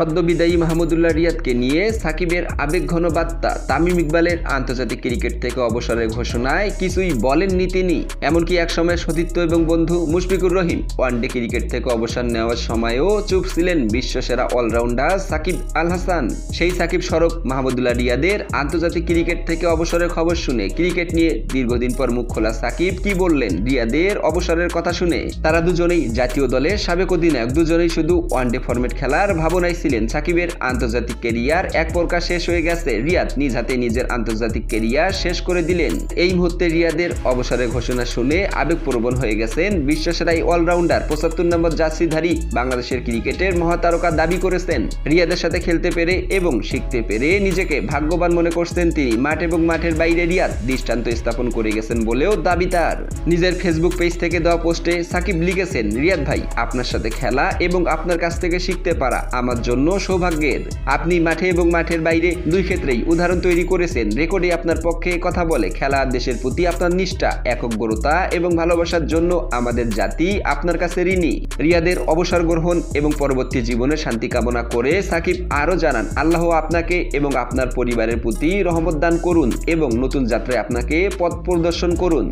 সদ্য বিদায়ী মাহমুদুল্লাহ রিয়াদকে নিয়ে সাকিবের আবেগঘন বার্তা তামিম ইকবালের আন্তর্জাতিক ক্রিকেট থেকে অবসরের ঘোষণায় কিছুই বলেননি তিনি। এমনকি একসময় সতীর্থ এবং বন্ধু মুশফিকুর রহিম ওয়ানডে ক্রিকেট থেকে অবসর নেওয়ার সময়ও চুপ ছিলেন বিশ্বসেরা অলরাউন্ডার সাকিব আল হাসান। সেই সাকিব সরব মাহমুদুল্লাহ রিয়াদের আন্তর্জাতিক ক্রিকেট থেকে অবসরের খবর শুনে ক্রিকেট নিয়ে দীর্ঘদিন পর মুখ খোলা সাকিব কি বললেন রিয়াদের অবসরের কথা শুনে। তারা দুজনেই জাতীয় দলের সাবেক অধিনায়ক, দুজনেই শুধু ওয়ানডে ফরম্যাট খেলার ভাবনায় ছিলেন। সাকিবের আন্তর্জাতিক কেরিয়ার এক প্রকার শেষ হয়ে গেছে। রিয়াদ নিজ হাতে নিজের আন্তর্জাতিক কেরিয়ার শেষ করে দিলেন। এই মুহূর্তে রিয়াদের অবসরের ঘোষণা শুনে আবেগপ্রবণ হয়ে গেছেন বিশ্বসেরা এই অলরাউন্ডার পঁচাত্তর নম্বর জার্সিধারী বাংলাদেশের ক্রিকেটের মহাতারকা দাবি করেছেন। রিয়াদের সাথে খেলতে পেরে এবং শিখতে পেরে নিজেকে ভাগ্যবান মনে করছেন তিনি। মাঠ এবং মাঠের বাইরে রিয়াদ দৃষ্টান্ত স্থাপন করে গেছেন বলেও দাবি তার। নিজের ফেসবুক পেজ থেকে দেওয়া পোস্টে সাকিব লিখেছেন, রিয়াদ ভাই, আপনার সাথে খেলা এবং আপনার কাছ থেকে শিখতে পারা আমার জন্য সৌভাগ্যের। আপনি মাঠে এবং মাঠের বাইরে দুই ক্ষেত্রেই উদাহরণ তৈরি করেছেন। রেকর্ডে আপনার পক্ষে কথা বলে, খেলা দেশের প্রতি আপনার নিষ্ঠা, একগ্রতা এবং ভালোবাসার জন্য আমাদের জাতি আপনার কাছে ঋণী। রিয়াদের অবসর গ্রহণ এবং পরবর্তী জীবনে শান্তি কামনা করে সাকিব আরও জানান, আল্লাহ আপনাকে এবং আপনার পরিবারের প্রতি রহমত দান করুন এবং নতুন যাত্রায় আপনাকে পথ প্রদর্শন করুন।